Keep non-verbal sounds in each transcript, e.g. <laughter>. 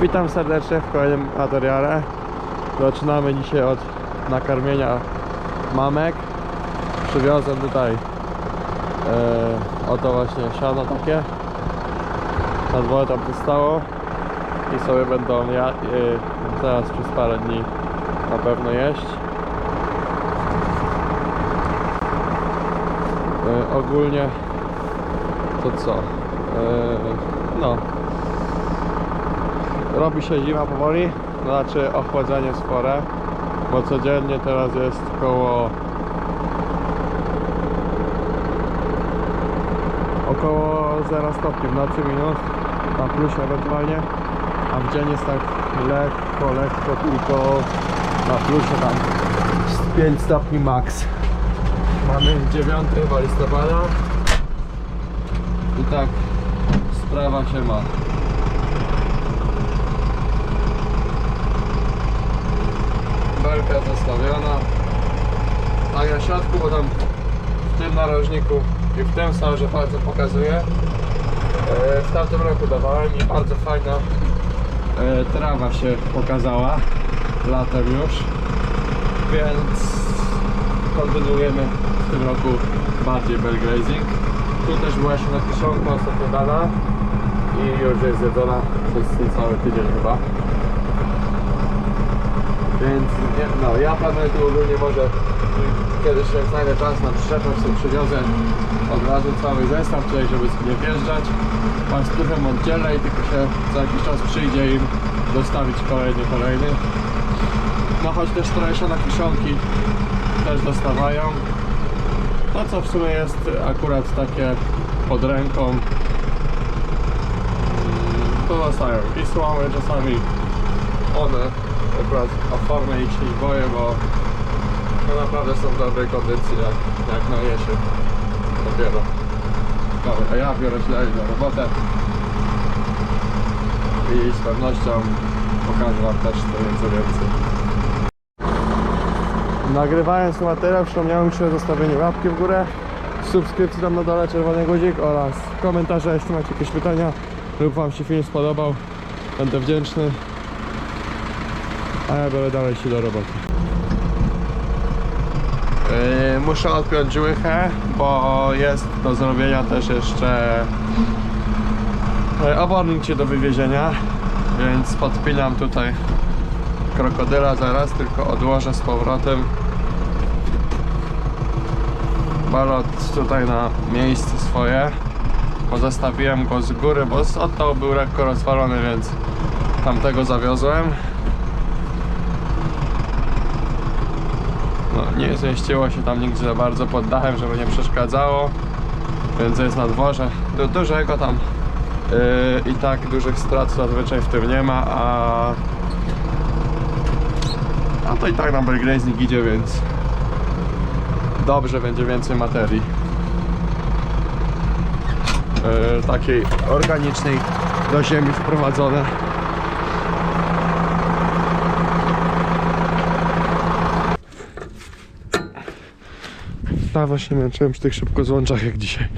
Witam serdecznie w kolejnym materiale. Zaczynamy dzisiaj od nakarmienia mamek. Przywiozłem tutaj e, oto właśnie siano takie. Na dworze tam to i sobie będą ja, e, teraz przez parę dni na pewno jeść. E, ogólnie to co? E, no, robi się zima powoli, znaczy ochłodzenie spore, bo codziennie teraz jest około około 0 stopni w nocy minus, na plusie ewentualnie, a w dzień jest tak lekko, lekko tylko na plusie tam z 5 stopni max. Mamy 9 chyba listopada i tak sprawa się ma. Belka zostawiona tak na środku, bo tam w tym narożniku i w tym sam, że bardzo pokazuje E, w tamtym roku dawałem i bardzo fajna e, trawa się pokazała latem już. Więc kontynuujemy w tym roku bardziej belgrazing. Tu też była się na kiszonka ostatnio dana i już jest zjedzona przez cały tydzień chyba więc nie, no, ja planuję tu ogólnie może kiedyś jak znajdę czas na przyczepę, sobie przywiozę od razu cały zestaw tutaj, żeby nie wjeżdżać. Mam z truchem oddzielę i tylko się za jakiś czas przyjdzie im dostawić kolejny, kolejny. No choć też na kiszonki też dostawają. To co w sumie jest akurat takie pod ręką mm, to dostają i słomy czasami one akurat o formę ich się boję, bo no naprawdę są w dobrej kondycji jak, jak na jesień dopiero. Dobra, a ja biorę źle na robotę i z pewnością pokażę wam też to nieco więcej. Nagrywając materiał przypomniałem się o zostawieniu łapki w górę, subskrypcji tam na dole, czerwony guzik oraz komentarze, jeśli macie jakieś pytania lub wam się film spodobał, będę wdzięczny. A ja dalej się do roboty. Yy, muszę odpiąć łychę, bo jest do zrobienia też jeszcze yy, obornik do wywiezienia, więc podpinam tutaj krokodyla zaraz, tylko odłożę z powrotem. Balot tutaj na miejsce swoje. Bo zostawiłem go z góry, bo oddał był lekko rozwalony, więc tamtego zawiozłem nie zmieściło się tam nigdzie za bardzo pod dachem, żeby nie przeszkadzało. Więc jest na dworze. Du dużego tam. Yy, i tak dużych strat zazwyczaj w tym nie ma a a to i tak na belgrazing idzie, więc dobrze będzie więcej materii. Yy, takiej organicznej do ziemi wprowadzone Się męczyłem przy tych szybko złączach jak dzisiaj.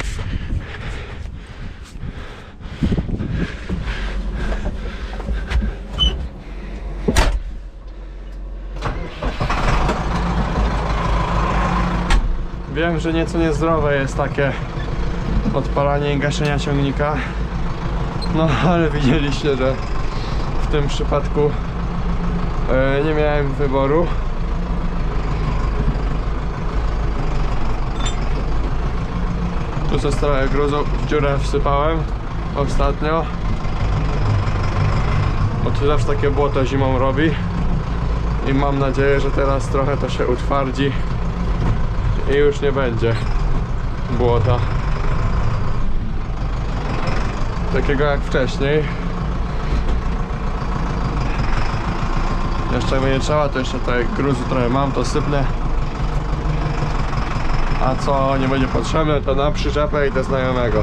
Wiem, że nieco niezdrowe jest takie odpalanie i gaszenia ciągnika. No ale widzieliście, że w tym przypadku e, nie miałem wyboru. Tu sobie trochę gruzu w dziurę wsypałem ostatnio. Bo tu zawsze takie błoto zimą robi. I mam nadzieję, że teraz trochę to się utwardzi i już nie będzie błota. Takiego jak wcześniej. Jeszcze mnie nie trzeba, to jeszcze tutaj gruzu trochę mam, to sypnę. A co nie będzie potrzebne, to na przyczepę i do znajomego.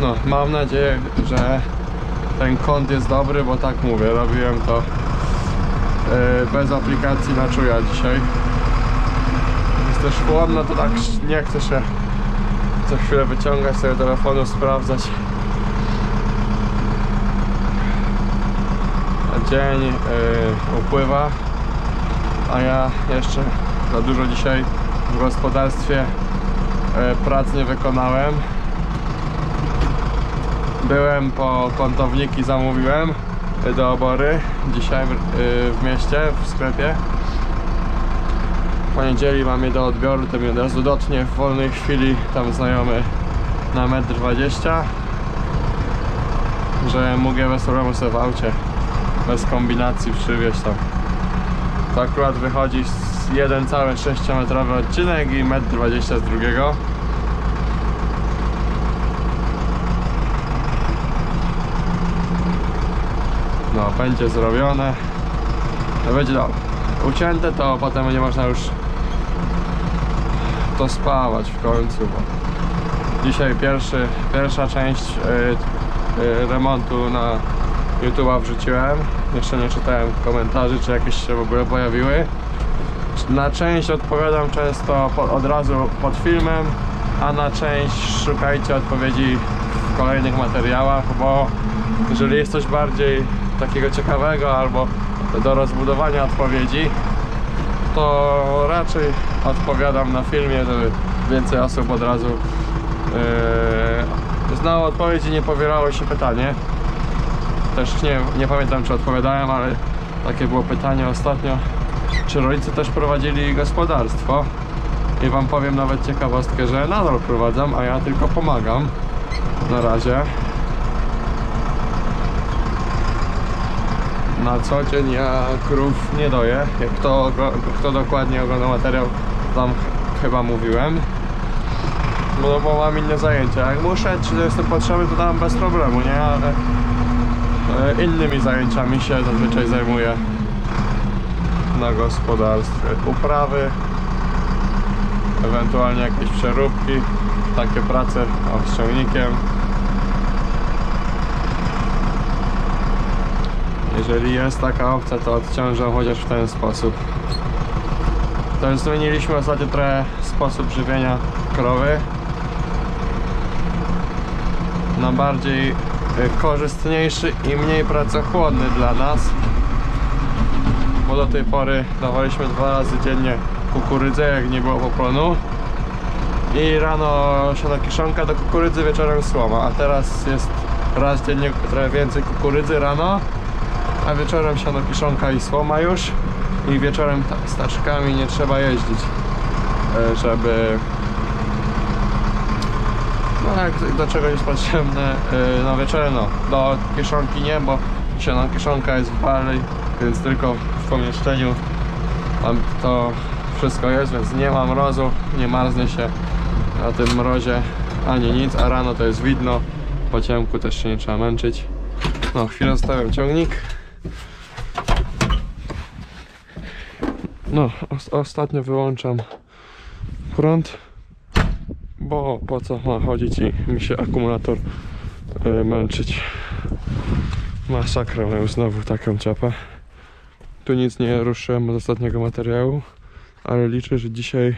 No, mam nadzieję, że ten kąt jest dobry, bo tak mówię, robiłem to yy, bez aplikacji na czuja dzisiaj. też chłodno, to tak nie chce się co chwilę wyciągać sobie telefonu, sprawdzać. Dzień yy, upływa, a ja jeszcze za dużo dzisiaj w gospodarstwie yy, prac nie wykonałem. Byłem po kątowniki, zamówiłem y, do obory dzisiaj w, y, w mieście, w sklepie. W poniedzieli mam je do odbioru, to mnie od razu dotknie w wolnej chwili tam znajomy na 1,20 m że mógł je bez problemu sobie w aucie bez kombinacji przywieźć tam to akurat wychodzi jeden cały 6 metrowy odcinek i 1,20 m z drugiego. No będzie zrobione. To będzie no, ucięte to potem nie można już to spawać w końcu bo dzisiaj pierwszy, pierwsza część y, y, remontu na YouTube'a wrzuciłem jeszcze nie czytałem komentarzy czy jakieś się w ogóle pojawiły na część odpowiadam często od razu pod filmem a na część szukajcie odpowiedzi w kolejnych materiałach bo jeżeli jest coś bardziej takiego ciekawego albo do rozbudowania odpowiedzi to raczej odpowiadam na filmie, żeby więcej osób od razu yy, znało odpowiedź i nie powielało się pytanie. Też nie, nie pamiętam czy odpowiadałem, ale takie było pytanie ostatnio, czy rodzice też prowadzili gospodarstwo. I wam powiem nawet ciekawostkę, że nadal prowadzam, a ja tylko pomagam na razie. na co dzień ja krów nie doję. Jak kto, kto dokładnie ogląda materiał, tam chyba mówiłem. No bo mam inne zajęcia. Jak muszę, czy jestem potrzebny, to tam bez problemu, nie? Ale innymi zajęciami się zazwyczaj zajmuję na gospodarstwie. Uprawy, ewentualnie jakieś przeróbki, takie prace o, z ciągnikiem. Jeżeli jest taka opcja, to odciążam chociaż w ten sposób. To już zmieniliśmy ostatnio trochę sposób żywienia krowy na bardziej korzystniejszy i mniej pracochłonny dla nas. Bo do tej pory dawaliśmy dwa razy dziennie kukurydzę, jak nie było poplonu. I rano siano kiszonka do kukurydzy, wieczorem słoma. A teraz jest raz dziennie trochę więcej kukurydzy rano a wieczorem siano kiszonka i słoma już i wieczorem ta- z taczkami nie trzeba jeździć e, żeby no jak do czego jest potrzebne e, no wieczorem no do kiszonki nie, bo siano kiszonka jest w bali więc tylko w pomieszczeniu. Tam to wszystko jest, więc nie ma mrozu, nie marznie się na tym mrozie ani nic, a rano to jest widno. Po ciemku też się nie trzeba męczyć. No chwilę zostawiam ciągnik. No, os- ostatnio wyłączam prąd, bo po co ma chodzić i mi się akumulator e, męczyć. Masakra, mają znowu taką ciapę. Tu nic nie ruszyłem od ostatniego materiału, ale liczę, że dzisiaj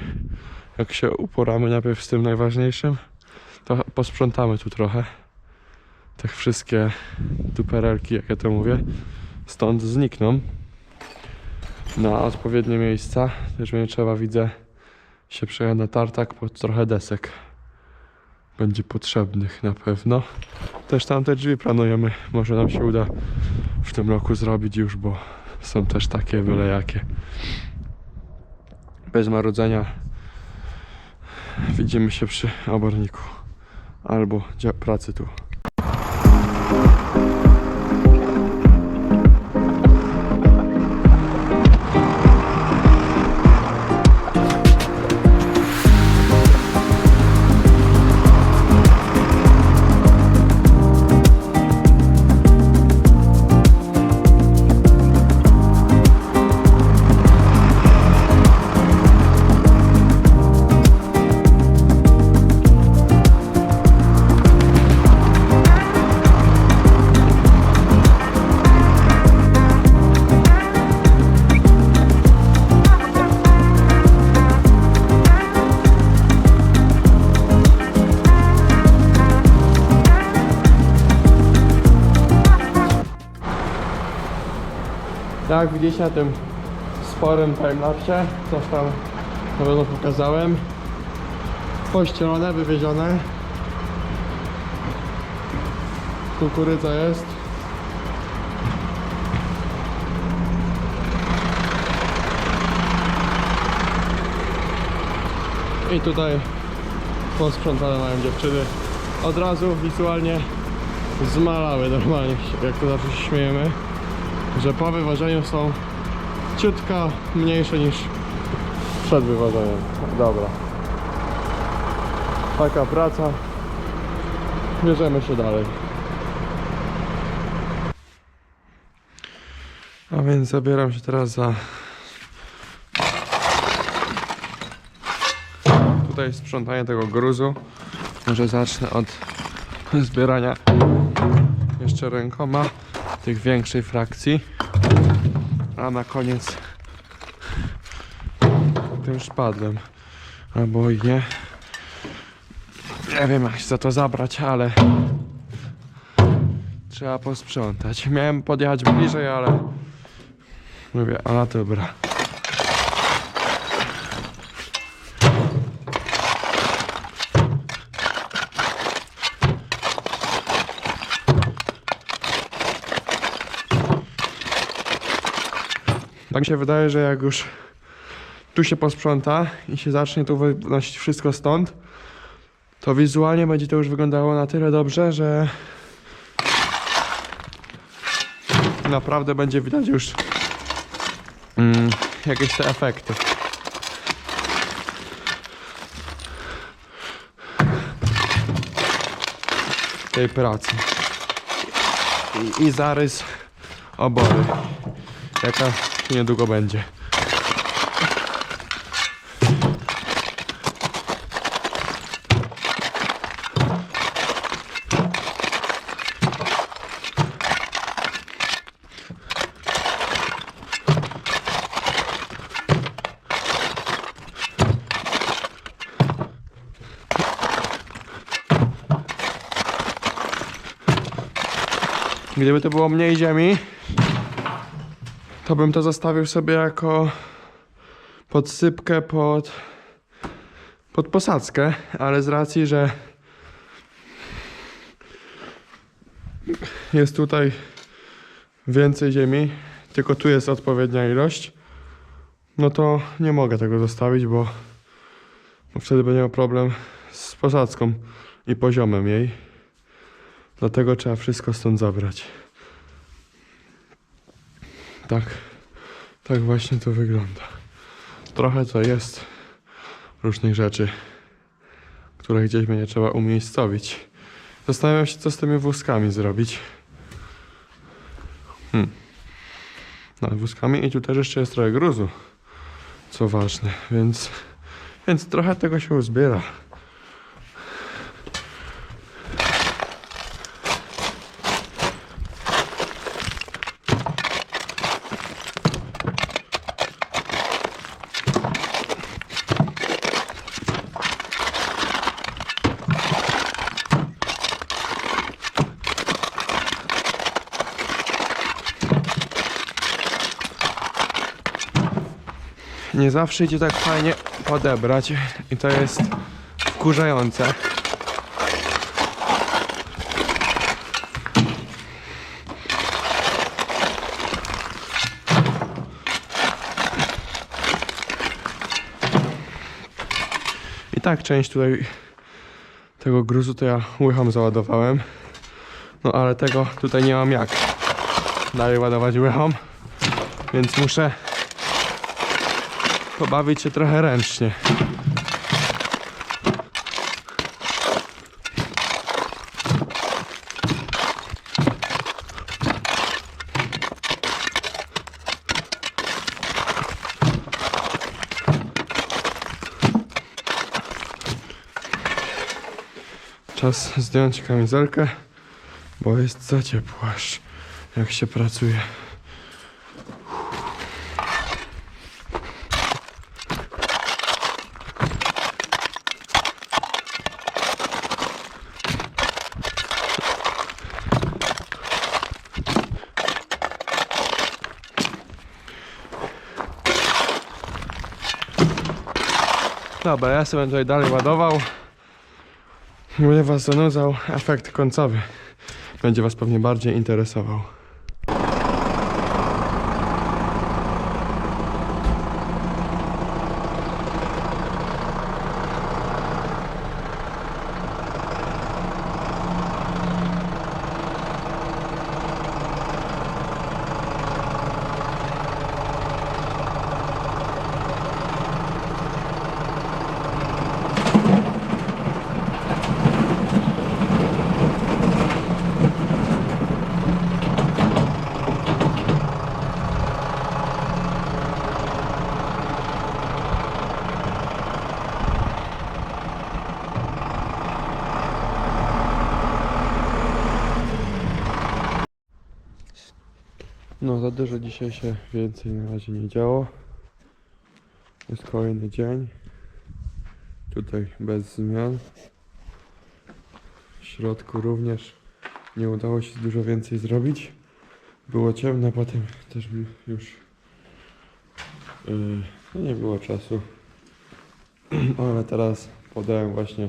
jak się uporamy najpierw z tym najważniejszym, to posprzątamy tu trochę. Te wszystkie duperelki, jak ja to mówię, stąd znikną na odpowiednie miejsca. Też będzie trzeba, widzę, się przejechać na tartak po trochę desek. Będzie potrzebnych na pewno. Też tamte drzwi planujemy. Może nam się uda w tym roku zrobić już, bo są też takie byle jakie. Bez marudzenia widzimy się przy oborniku albo pracy tu. Jak widzicie na tym sporym timelapsie, coś tam na pewno pokazałem. Pościelone, wywiezione. Kukurydza jest. I tutaj posprzątane mają dziewczyny. Od razu wizualnie zmalały normalnie, jak to zawsze się śmiejemy, że po wywożeniu są ciutka mniejsze niż przed wywożeniem. Dobra. Taka praca. Bierzemy się dalej. A więc zabieram się teraz za tutaj sprzątanie tego gruzu. Może zacznę od zbierania jeszcze rękoma tych większej frakcji. A na koniec tym szpadlem. Albo i nie. Nie wiem jak się za to zabrać, ale trzeba posprzątać. Miałem podjechać bliżej, ale mówię, a dobra. Tak mi się wydaje, że jak już tu się posprząta i się zacznie tu wynosić wszystko stąd, to wizualnie będzie to już wyglądało na tyle dobrze, że naprawdę będzie widać już mm, jakieś te efekty. tej pracy. I, i zarys obory jaka niedługo będzie. Gdyby to było mniej ziemi, to bym to zostawił sobie jako podsypkę pod, pod posadzkę, ale z racji, że jest tutaj więcej ziemi, tylko tu jest odpowiednia ilość, no to nie mogę tego zostawić, bo, bo wtedy będzie miał problem z posadzką i poziomem jej. Dlatego trzeba wszystko stąd zabrać. Tak, tak właśnie to wygląda. Trochę to jest różnych rzeczy, które gdzieś będzie trzeba umiejscowić. Zastanawiam się, co z tymi wózkami zrobić. Hmm. Nad wózkami i tu też jeszcze jest trochę gruzu, co ważne, więc, więc trochę tego się uzbiera. Zawsze idzie tak fajnie podebrać i to jest wkurzające. I tak część tutaj tego gruzu to ja łychą załadowałem. No ale tego tutaj nie mam jak dalej ładować łychą, więc muszę pobawić się trochę ręcznie. Czas zdjąć kamizelkę, bo jest za ciepło aż jak się pracuje. Dobra, ja sobie tutaj dalej ładował. Będę was zanudzał. Efekt końcowy będzie was pewnie bardziej interesował. No za dużo dzisiaj się więcej na razie nie działo. Jest kolejny dzień. Tutaj bez zmian. W środku również nie udało się dużo więcej zrobić. Było ciemno, potem też już yy, nie było czasu. <clears throat> Ale teraz podałem właśnie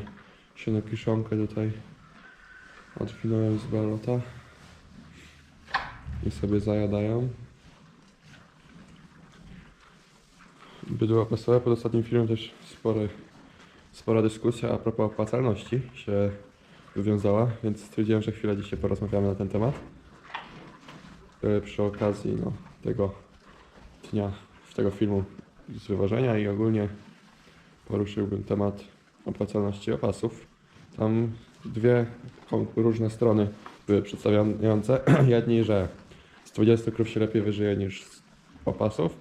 sienokiszonkę tutaj. Odwinąłem z balota i sobie zajadają. Bydło opasowe pod ostatnim filmem też spory, spora dyskusja a propos opłacalności się wywiązała, więc stwierdziłem, że chwilę dzisiaj porozmawiamy na ten temat. E, Przy okazji no, tego dnia, tego filmu z wyważenia i ogólnie poruszyłbym temat opłacalności opasów. Tam dwie różne strony były przedstawiające. <clears throat> Jedni, że 20 krów się lepiej wyżyje niż z opasów.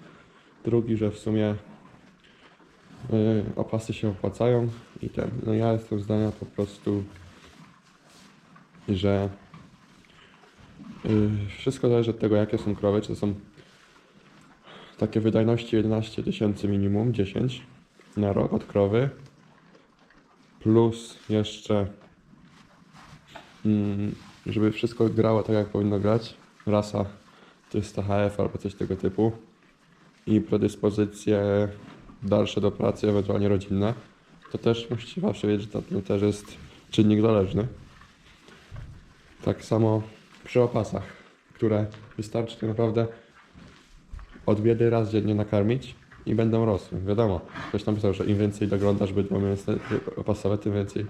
Drugi, że w sumie y, opasy się opłacają i ten. No ja jestem zdania po prostu, że y, wszystko zależy od tego, jakie są krowy. Czy to są takie wydajności 11 tysięcy minimum, 10 na rok od krowy. Plus jeszcze mm, żeby wszystko grało tak, jak powinno grać. Rasa jest HF albo coś tego typu. I predyspozycje dalsze do pracy, ewentualnie rodzinne. To też musicie zawsze wiedzieć, że to, też jest czynnik zależny. Tak samo przy opasach, które wystarczy tak naprawdę od biedy raz dziennie nakarmić i będą rosły. Wiadomo, ktoś napisał, że im więcej doglądasz bydło mięsne opasowe, tym więcej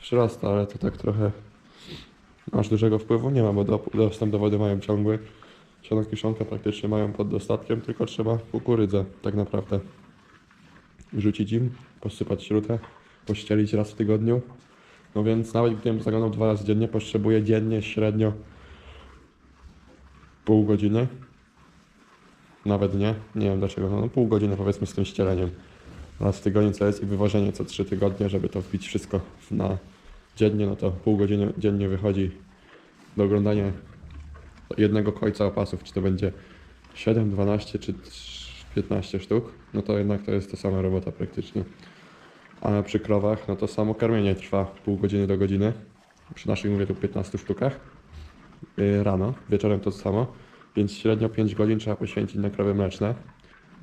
przyrasta, ale to tak trochę aż dużego wpływu nie ma, bo do, dostęp do wody mają ciągły. Siano kiszonkę praktycznie mają pod dostatkiem, tylko trzeba kukurydzę tak naprawdę rzucić im, posypać śrutę, pościelić raz w tygodniu. No więc nawet gdybym zaglądał dwa razy dziennie, potrzebuję dziennie średnio pół godziny. Nawet nie, nie wiem dlaczego, no pół godziny powiedzmy z tym ścieleniem. Raz w tygodniu co jest i wywożenie co trzy tygodnie, żeby to wbić wszystko na dziennie, no to pół godziny dziennie wychodzi do oglądania jednego końca opasów, czy to będzie 7, 12 czy 15 sztuk, no to jednak to jest ta sama robota praktycznie. A przy krowach, no to samo karmienie trwa pół godziny do godziny. Przy naszych mówię tu 15 sztukach. Yy, Rano, wieczorem to samo, więc średnio 5 godzin trzeba poświęcić na krowy mleczne.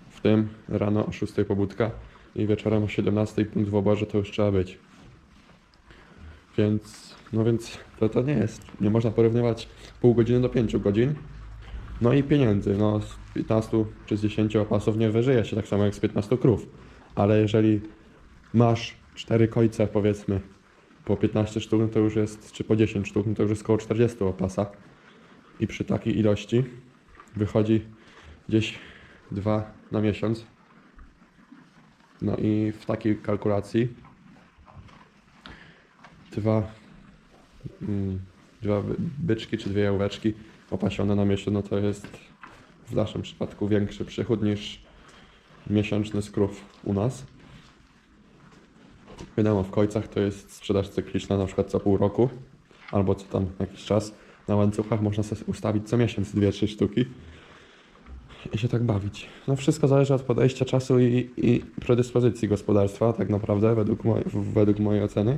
W tym rano o 6 pobudka i wieczorem o 17 punkt w oborze to już trzeba być. Więc, no więc to, to nie jest. Nie można porównywać pół godziny do 5 godzin. No i pieniędzy. No z 15 czy z 10 opasów nie wyżyje się tak samo jak z 15 krów. Ale jeżeli masz 4 kojce powiedzmy po 15 sztuk, no to już jest, czy po 10 sztuk, no to już jest około 40 opasa. I przy takiej ilości wychodzi gdzieś 2 na miesiąc. No i w takiej kalkulacji dwa, mm, dwa by- byczki czy dwie jałóweczki opasione na miesiąc, no to jest w naszym przypadku większy przychód niż miesięczny z krów u nas. Wiadomo, w kojcach to jest sprzedaż cykliczna, na przykład co pół roku albo co tam jakiś czas. Na łańcuchach można sobie ustawić co miesiąc dwie, trzy sztuki i się tak bawić. No wszystko zależy od podejścia czasu i, i predyspozycji gospodarstwa, tak naprawdę, według, moj, według mojej oceny.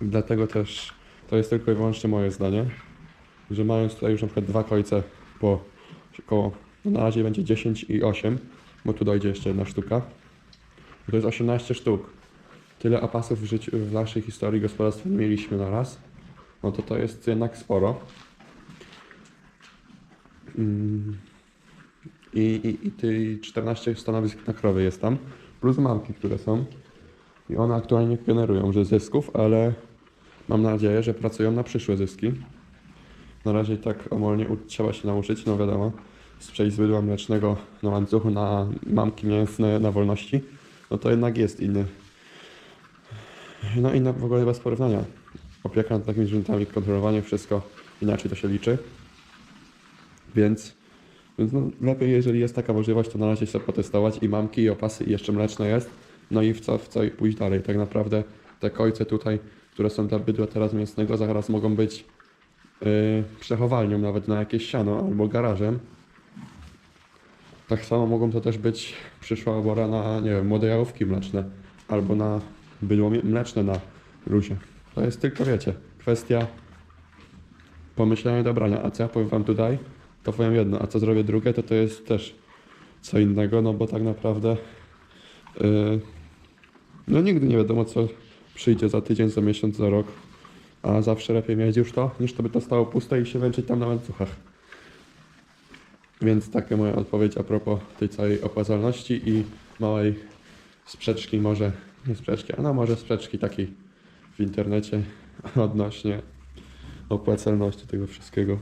Dlatego też to jest tylko i wyłącznie moje zdanie, że mając tutaj już na przykład dwa kojce po około, no na razie będzie 10 i 8, bo tu dojdzie jeszcze jedna sztuka. To jest 18 sztuk. Tyle opasów w, życiu, w naszej historii gospodarstwa nie mieliśmy na raz. No to to jest jednak sporo. Mm. I, i, I ty 14 stanowisk na krowy jest tam. Plus mamki, które są. I one aktualnie nie generują że zysków, ale mam nadzieję, że pracują na przyszłe zyski. Na razie i tak omolnie trzeba się nauczyć, no wiadomo, z przejść z bydła mlecznego na łańcuchu na mamki mięsne na wolności, no to jednak jest inny. No inna w ogóle bez porównania. Opieka nad takimi zwierzętami, kontrolowanie, wszystko inaczej to się liczy. Więc, więc no, lepiej, jeżeli jest taka możliwość, to na razie sobie potestować i mamki, i opasy, i jeszcze mleczne jest. No i w co, w co i pójść dalej. Tak naprawdę te kojce tutaj, które są dla bydła teraz mięsnego, zaraz mogą być yy, przechowalnią nawet na jakieś siano albo garażem. Tak samo mogą to też być przyszła obora na, nie wiem, młode jałówki mleczne albo na bydło mleczne na luzie. To jest tylko, wiecie, kwestia pomyślenia i dobrania. A co ja powiem wam tutaj, to powiem jedno, a co zrobię drugie, to to jest też co innego, no bo tak naprawdę yy, no nigdy nie wiadomo, co przyjdzie za tydzień, za miesiąc, za rok. A zawsze lepiej mieć już to, niż to by to stało puste i się męczyć tam na łańcuchach. Więc taka moja odpowiedź a propos tej całej opłacalności i małej sprzeczki może, nie sprzeczki, a no może sprzeczki takiej w internecie odnośnie opłacalności tego wszystkiego.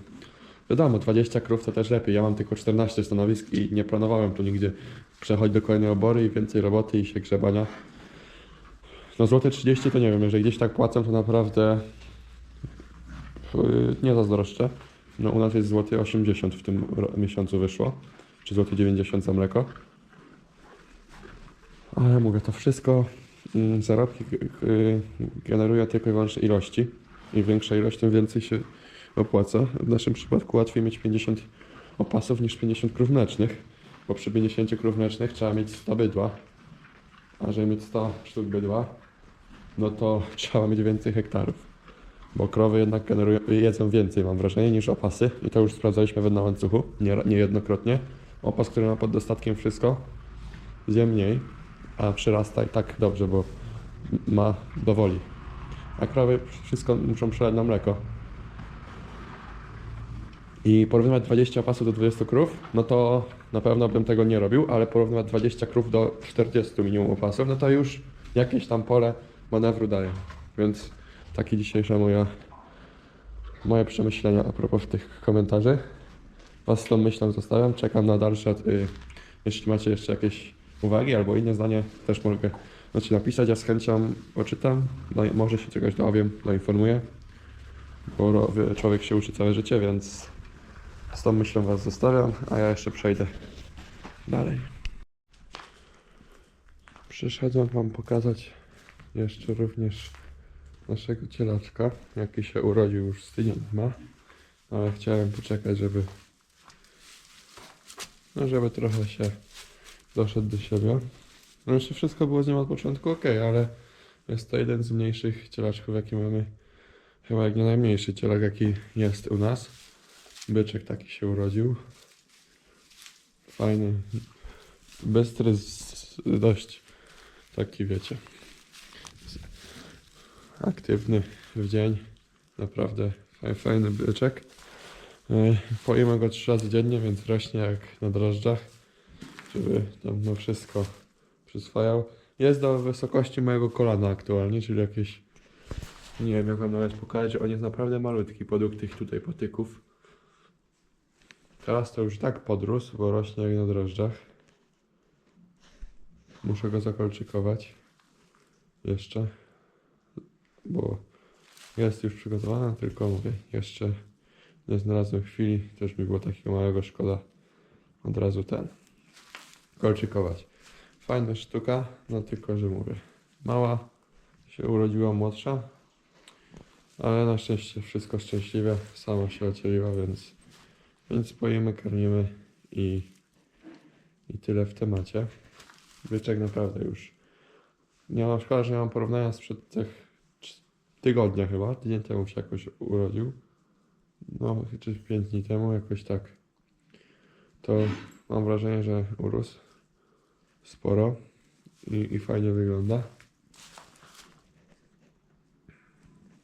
Wiadomo, 20 krów to też lepiej. Ja mam tylko 14 stanowisk i nie planowałem tu nigdzie przechodzić do kolejnej obory i więcej roboty i się grzebania. No złote 30 to nie wiem, jeżeli gdzieś tak płacą, to naprawdę yy, nie zazdroszczę. No u nas jest złoty 80 w tym miesiącu wyszło, czy złoty 90 za mleko. Ale mówię, to wszystko mm, zarobki generuje tylko i wyłącznie ilości. Im większa ilość, tym więcej się opłaca. W naszym przypadku łatwiej mieć 50 opasów niż 50 krów mlecznych, bo przy 50 krów mlecznych trzeba mieć 100 bydła, a żeby mieć 100 sztuk bydła, no to trzeba mieć więcej hektarów. Bo krowy jednak generują, jedzą więcej, mam wrażenie, niż opasy. I to już sprawdzaliśmy w na łańcuchu, nie, niejednokrotnie. Opas, który ma pod dostatkiem wszystko, zje mniej, a przyrasta i tak dobrze, bo ma do woli. A krowy wszystko muszą przelać na mleko. I porównywać 20 opasów do 20 krów, no to na pewno bym tego nie robił, ale porównywać 20 krów do 40 minimum opasów, no to już jakieś tam pole manewru daje. Więc takie dzisiejsza moja, moje przemyślenia a propos tych komentarzy. Was z tą myślą zostawiam, czekam na dalsze. Y, jeśli macie jeszcze jakieś uwagi albo inne zdanie, też mogę znaczy napisać, ja z chęcią poczytam, no, może się czegoś dowiem, doinformuję, bo ro- człowiek się uczy całe życie, więc z tą myślą Was zostawiam, a ja jeszcze przejdę dalej. Przyszedłem Wam pokazać jeszcze również naszego cielaczka, jaki się urodził już z tydzień ma, ale chciałem poczekać, żeby no żeby trochę się doszedł do siebie. No jeszcze wszystko było z nim od początku ok, ale jest to jeden z mniejszych cielaczków, jaki mamy. Chyba jak nie najmniejszy cielak, jaki jest u nas. Byczek taki się urodził. Fajny. Bystry, dość taki wiecie. Aktywny w dzień. Naprawdę faj- fajny byczek. Yy, Pojemy go trzy razy dziennie, więc rośnie jak na drożdżach, żeby tam no wszystko przyswajał. Jest do wysokości mojego kolana aktualnie, czyli jakieś nie wiem jak wam nawet pokazać, on jest naprawdę malutki podług tych tutaj patyków. Teraz to już tak podrósł, bo rośnie jak na drożdżach. Muszę go zakolczykować. Jeszcze. Bo jest już przygotowana, tylko mówię, jeszcze nie znalazłem chwili. Też mi było takiego małego szkoda od razu ten kolczykować. Fajna sztuka, no tylko, że mówię, mała się urodziła młodsza, ale na szczęście wszystko szczęśliwe, sama się ocieliła, więc, więc pojemy, karmimy i, i tyle w temacie. Byczek naprawdę już nie mam szkoda, że nie mam porównania sprzed tych tygodnia chyba, tydzień temu się jakoś urodził. No, czy 5 dni temu jakoś tak. To mam wrażenie, że urósł sporo i, i fajnie wygląda.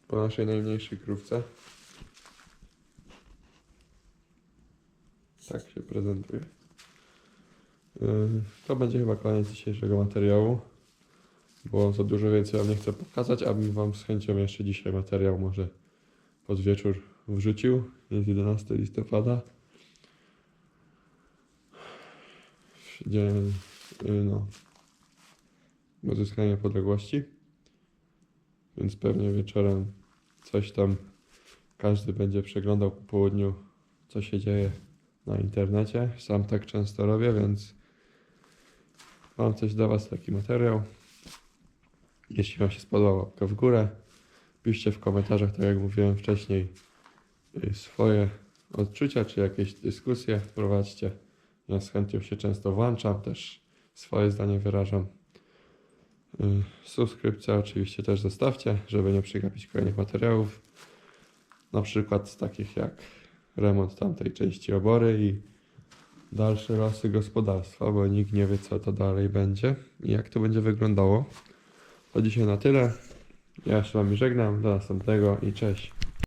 Po naszej najmniejszej krówce. Tak się prezentuje. To będzie chyba koniec dzisiejszego materiału, bo za dużo więcej Wam nie chcę pokazać, abym Wam z chęcią jeszcze dzisiaj materiał może pod wieczór wrzucił. Jest 11 listopada. Dzień, yy, no, uzyskania podległości. Więc pewnie wieczorem coś tam każdy będzie przeglądał po południu, co się dzieje na internecie. Sam tak często robię, więc mam coś dla Was, taki materiał. Jeśli Wam się spodobał, łapka w górę. Piszcie w komentarzach, tak jak mówiłem wcześniej, y, swoje odczucia, czy jakieś dyskusje prowadźcie. Ja z chęcią się często włączam, też swoje zdanie wyrażam. Y, Subskrypcja oczywiście też zostawcie, żeby nie przegapić kolejnych materiałów. Na przykład takich jak remont tamtej części obory i dalsze losy gospodarstwa, bo nikt nie wie co to dalej będzie i jak to będzie wyglądało. To dzisiaj na tyle. Ja się Wami żegnam. Do następnego i cześć.